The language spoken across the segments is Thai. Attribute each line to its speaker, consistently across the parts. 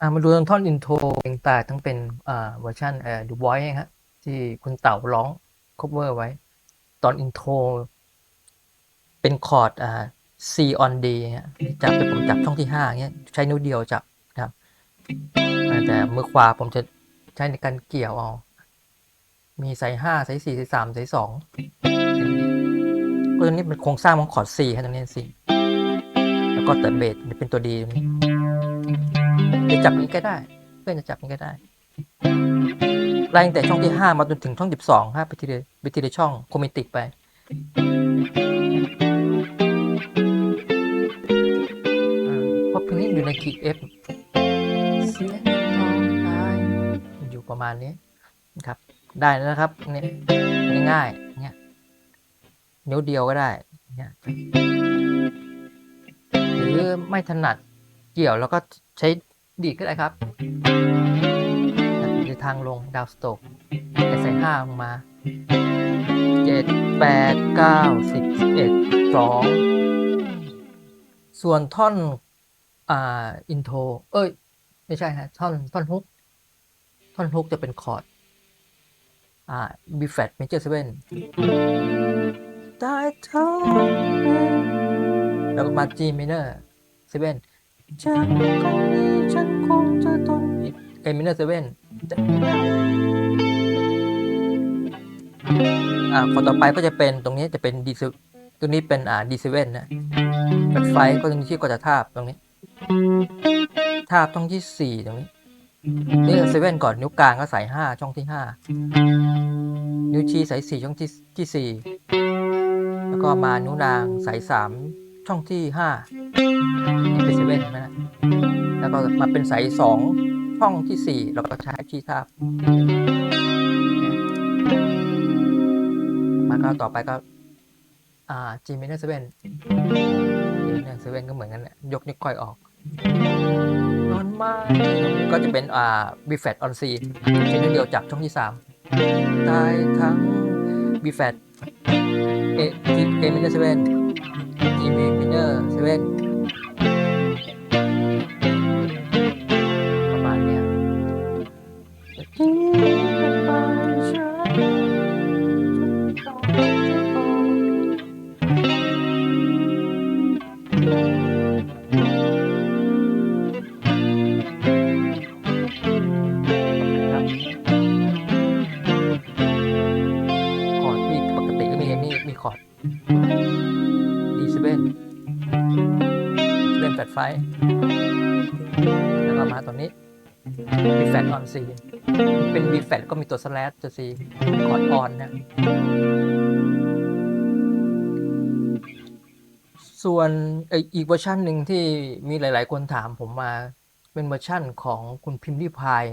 Speaker 1: อ่ามาดูท่อนอินโทรเพลงตายทั้งเป็นอ่าเวอร์ชันเอ่อ The Voice ฮะที่คุณเต๋าร้อง cover ไว้ ตอนอินโทรเป็นคอร์ดอ่า C on D ฮะจับเป็นผมจับช่องที่ห้าเงี้ยใช้นิ้วเดียวจับนะครับแต่มือขวาผมจะใช้ในการเกี่ยวเอามีสายห้าสายสี่สายสามสายสองก็ตรงนี้เป็นโครงสร้างของคอร์ด C ฮะตรงนี้ C แล้วก็แต่เบสเป็นตัว D ตรงนี้ จะจับนี้ก็ได้ เพื่อนจะจับนี้ก็ได้ไล่ตั้งแต่ช่องที่ห้ามาจนถึงช่องสิบสองฮะไปทีละไปทีละช่องโคมิติกไปเพราะเพลงนี้อยู่ในคีย์ F เสียงทองตายอยู่ประมาณนี้นะครับ ได้แล้วนะครับนี่ง่ายๆเนี่ยนิ้วเดียวก็ได้เนี่ยหรือไม่ถนัดเกี่ยวแล้วก็ใช้ ดีก็ได้ครับในทางลงดาวสโตกแต่ใส่ห้าลงมาเจ็ดแปดเก้าสิบสิบเอ็ดสองส่วนท่อนอ่าอินโทรเอ้ย ไม่ใช่ฮะท่อนท่อนฮุก ท่อนฮุกจะเป็นคอร์ดอ่า B flat major 7ได้เท่าแล้วก็มา G minor 7ฉันคงนี้ฉั นคงจะต้องผิด A minor 7อ่าคอต่อไปก็จะเป็นตรงนี้จะเป็น D ตรงนี้เป็นอ่า D7 นนะเป็นไฟก็ตรงนี้ที่ก็จะทาบตรงนี้ ทาบช่องที่สี่ตรงนี้นี่เซเว่นก่อนนิ้วกลางก็ใส่ห้าช่องที่ห้านิ้วชี้ใส่สี่ช่องที่ที่สี่แล้วก็มานิ้วนางใส่สามช่องที่ห้านี่เป็นเซเว่นนะ แล้วก็มาเป็นสายสองช่องที่สี่แล้วก็ใช้ชี้ทาบมาก็ต่อไปก็อ่า G minor 7 G minor 7ก็เหมือนกันแหละยกนิ้วก้อยออกนอนมากก็จะเป็นอ่า B flat on C ใช้นิ้วเดียวจับช่องที่สามตายทั้ง B flat A G minor 7 G minor 7 ไฟแล้วก็มาตรงนี้ B flat on C เป็น B flat ก็มีตัว slash ตัว C คอร์ด on นะส่วนอีกเวอร์ชันหนึ่งที่มีหลาย ๆ คนถามผมมาเป็นเวอร์ชั่นของคุณพิมพ์ริพาย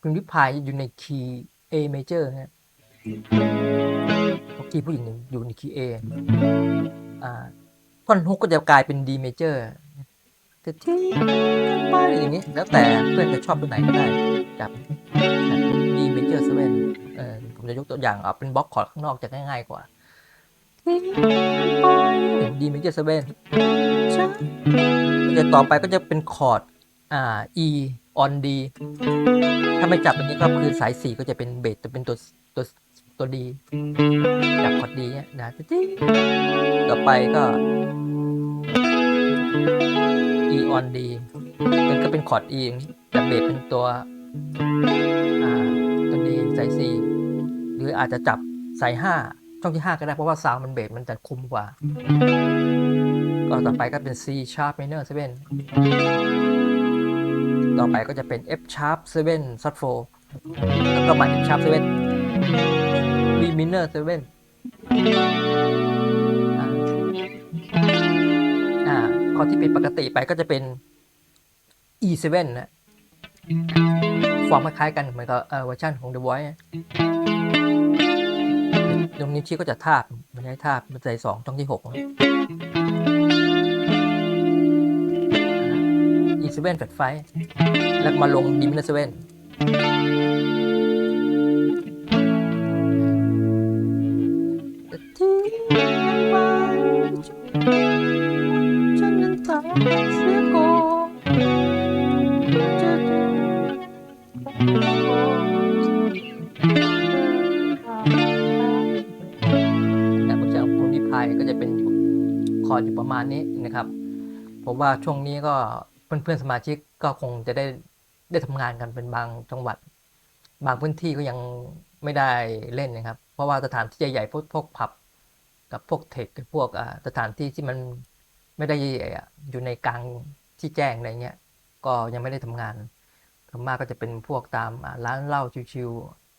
Speaker 1: พิมพ์ริพายอยู่ในคีย์ A major ฮะพราะคีย์ผู้หญิงอยู่ในคีย์ A อ่าท่อนฮุกก็จะกลายเป็น D major จะทิ้งกันไปอย่างนี้แล้วแต่เพื่อนจะชอบตัวไหนก็ได้จับ D major 7เออผมจะยกตัวอย่างเอาเป็นบล็อกคอร์ดข้างนอกจะง่ายๆกว่า D major 7จะต่อไปก็จะเป็นคอร์ดอ่า E on D ถ้าไม่จับอย่างนี้ก็คือสายสี่ก็จะเป็นเบสจะเป็นตัวตัวตัว D จับคอร์ด D เนี่ยนะติ๊ต่อไปก็ E on D มันก็เป็นคอร์ด E อย่างนี้แต่เบสเป็นตัวตัว D สายสี่หรืออาจจะจับสายห้าช่องที่ห้าก็ได้เพราะว่าซาวมันเบสมันจะคุ้มกว่า ก็ต่อไปก็เป็น C sharp minor 7ต่อไปก็จะเป็น F sharp 7 sub 4แล้วก็มา F sharp 7 B minor 7 อ่าข้อที่เป็นปกติไปก็จะเป็น E 7 นะฟอร์มคล้ายๆกันเหมือนกับเวอร์ชันของ The Voice ตรงนี้ชี้ก็จะทาบมันใช้ทาบมันใส่สองช่องที่หก E 7 flat ไฟแล้วมาลง D minor 7ที่ นะพระเจ้าพรมนิพายก็จะเป็นคออยู่ประมาณนี้นะครับผมว่าช่วงนี้ก็เพื่อนๆสมาชิกก็คงจะได้ได้ทำงานกันเป็นบางจังหวัด บางพื้นที่ก็ยังไม่ได้เล่นนะครับ เพราะว่าสถานที่ใหญ่ๆพวกพวกผับ กับพวกเทคพวกสถานที่ที่มัน ไม่ได้ใหญ่ๆอยู่ในกลางที่แจ้งอะไรเงี้ย ก็ยังไม่ได้ทำงานส่วนมากก็จะเป็นพวกตามร้านเหล้าชิว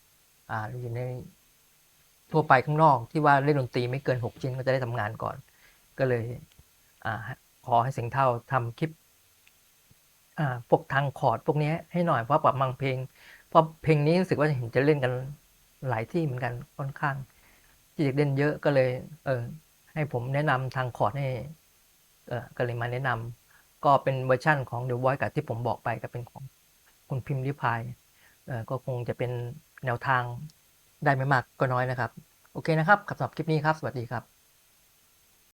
Speaker 1: ๆอ่าอยู่ในทั่วไปข้างนอกที่ว่าเล่นดนตรีไม่เกินหกชิ้นก็จะได้ทำงานก่อน ก็เลยอ่าขอให้เสียงเท่าทำคลิปอ่าพวกทางคอร์ดพวกนี้ให้หน่อยเพราะปรับบางเพลงเพราะเพลงนี้รู้สึกว่าเห็นจะเล่นกันหลายที่เหมือนกันค่อนข้างที่จะเล่นเยอะก็เลย เออให้ผมแนะนำทางคอร์ดให้ ก็เลยมาแนะนำก็เป็นเวอร์ชั่นของ The Voice กับที่ผมบอกไปก็เป็นของคุณพิมพ์ริพายเออก็คงจะเป็นแนวทางได้ไม่มากก็น้อยนะครับ โอเคนะครับสำหรับคลิปนี้ครับ สวัสดีครับ